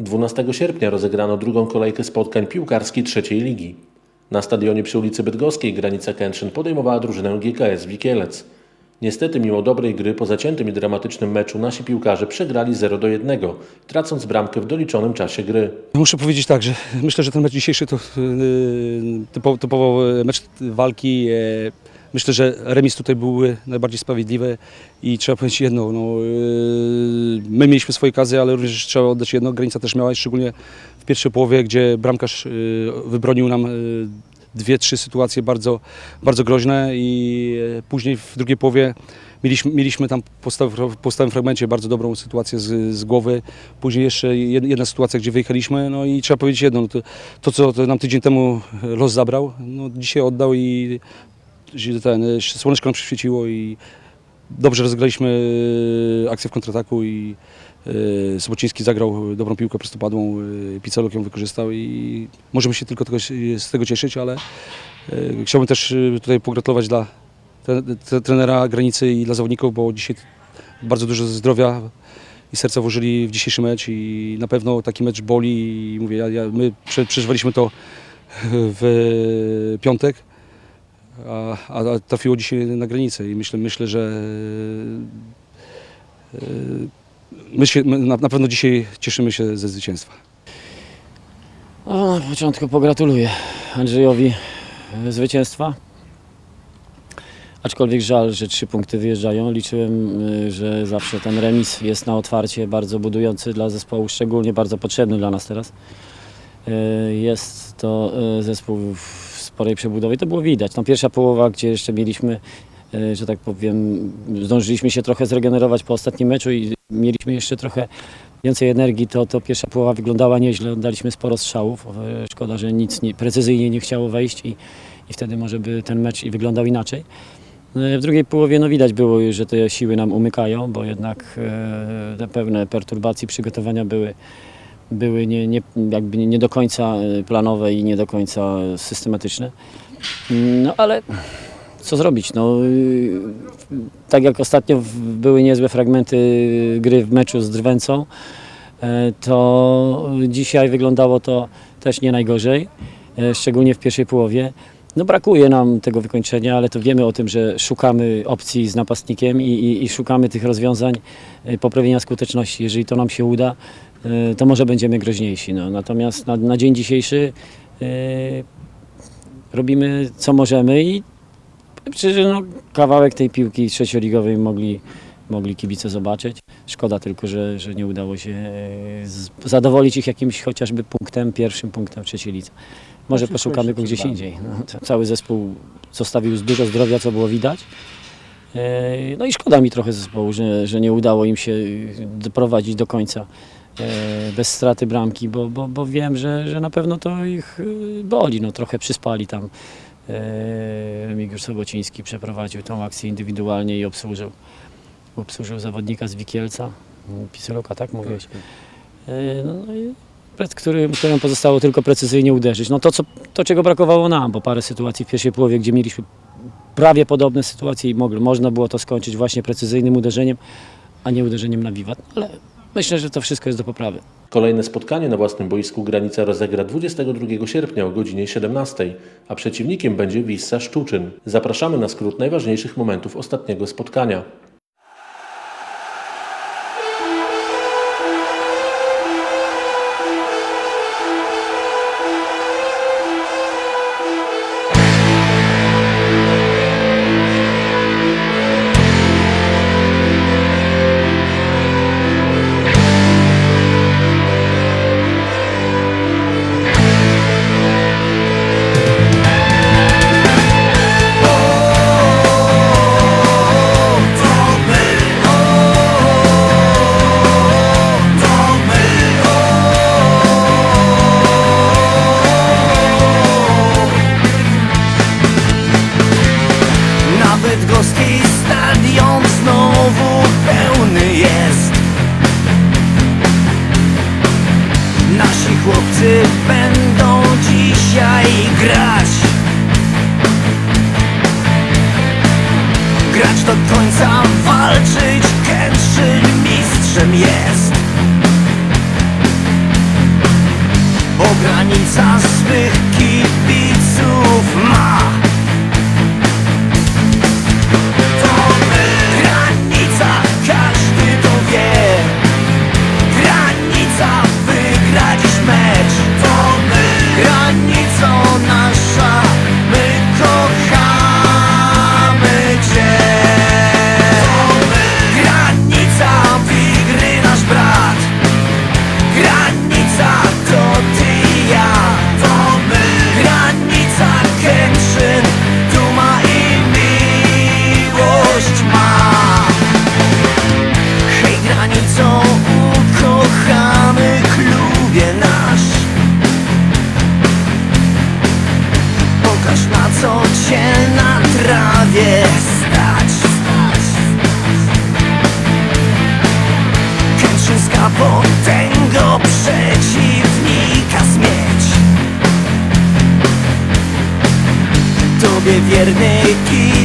12 sierpnia rozegrano drugą kolejkę spotkań piłkarskiej trzeciej ligi. Na stadionie przy ulicy Bydgoskiej granica Kętrzyn podejmowała drużynę GKS Wikielec. Niestety mimo dobrej gry po zaciętym i dramatycznym meczu nasi piłkarze przegrali 0 do 1, tracąc bramkę w doliczonym czasie gry. Muszę powiedzieć tak, że myślę, że ten mecz dzisiejszy to yy, typowo, typowo mecz walki. Myślę, że remis tutaj był najbardziej sprawiedliwy i trzeba powiedzieć jedno, no, yy, my mieliśmy swoje okazy, ale również trzeba oddać jedno, granica też miała, szczególnie w pierwszej połowie, gdzie bramkarz yy, wybronił nam yy, dwie, trzy sytuacje bardzo, bardzo groźne i później w drugiej połowie mieliśmy, mieliśmy tam po stałym, fragmencie bardzo dobrą sytuację z, z głowy. Później jeszcze jed- jedna sytuacja, gdzie wyjechaliśmy, no i trzeba powiedzieć jedno, no to, to co nam tydzień temu los zabrał, no dzisiaj oddał i ten, e, słoneczko nam przyświeciło i dobrze rozegraliśmy e, akcję w kontrataku i e, Sobociński zagrał dobrą piłkę prostopadłą, Picelok ją wykorzystał i możemy się tylko tego, z tego cieszyć, ale chciałbym też tutaj pogratulować dla tre- tre- trenera granicy i dla zawodników, bo dzisiaj bardzo dużo zdrowia i serca włożyli w dzisiejszy mecz i na pewno taki mecz boli i mówię, ja, ja, my prze, przeżywaliśmy to w piątek, a, a trafiło dzisiaj na granicę i myślę, myślę że e, my się, my na, pewno dzisiaj cieszymy się ze zwycięstwa. O, na początku pogratuluję Andrzejowi e, zwycięstwa. Aczkolwiek żal, że trzy punkty wyjeżdżają. Liczyłem, y, że zawsze ten remis jest na otwarcie bardzo budujący dla zespołu, szczególnie bardzo potrzebny dla nas teraz. Jest to zespół sporej przebudowie. To było widać. No, pierwsza połowa, gdzie jeszcze mieliśmy, y, że tak powiem, zdążyliśmy się trochę zregenerować po ostatnim meczu i mieliśmy jeszcze trochę więcej energii, to, to pierwsza połowa wyglądała nieźle. Daliśmy sporo strzałów. E, Szkoda, że nic nie, precyzyjnie nie chciało wejść i, i wtedy może by ten mecz i wyglądał inaczej. E, W drugiej połowie no widać było, już, że te siły nam umykają, bo jednak e, te pewne perturbacje przygotowania były, były nie, nie, jakby nie do końca e, planowe i nie do końca systematyczne. No ale co zrobić? No, y, tak jak ostatnio były niezłe fragmenty gry w meczu z Drwęcą, e, to dzisiaj wyglądało to też nie najgorzej, e, szczególnie w pierwszej połowie. No brakuje nam tego wykończenia, ale to wiemy o tym, że szukamy opcji z napastnikiem i, i, i szukamy tych rozwiązań poprawienia skuteczności. Jeżeli to nam się uda, to może będziemy groźniejsi. No. Natomiast na, na dzień dzisiejszy e, robimy co możemy i Przecież no, kawałek tej piłki trzecioligowej mogli, mogli kibice zobaczyć. Szkoda tylko, że, że nie udało się z- zadowolić ich jakimś chociażby punktem, pierwszym punktem trzeciej. Może Znaczy, poszukamy go gdzieś indziej. No, ca- cały zespół zostawił z dużo zdrowia, co było widać. No i szkoda mi trochę zespołu, że, że nie udało im się doprowadzić do końca bez straty bramki, bo, bo, bo wiem, że, że na pewno to ich e, boli. No, trochę przyspali tam. E, Miguel Sobociński przeprowadził tą akcję indywidualnie i obsłużył, obsłużył zawodnika z Wikielca, Piseloka, tak mówiłeś? E, No, no i którym, którym pozostało tylko precyzyjnie uderzyć. No to, co, to, czego brakowało nam, bo parę sytuacji w pierwszej połowie, gdzie mieliśmy prawie podobne sytuacje i mogli, można było to skończyć właśnie precyzyjnym uderzeniem, a nie uderzeniem na wiwat. Ale myślę, że to wszystko jest do poprawy. Kolejne spotkanie na własnym boisku Granica rozegra 22 sierpnia o godzinie 17, a przeciwnikiem będzie Wissa Szczuczyn. Zapraszamy na skrót najważniejszych momentów ostatniego spotkania. do końca walczyć Kętrzyn mistrzem jest. O granicach swych kibic Tobie wierny kibic śpiewa tak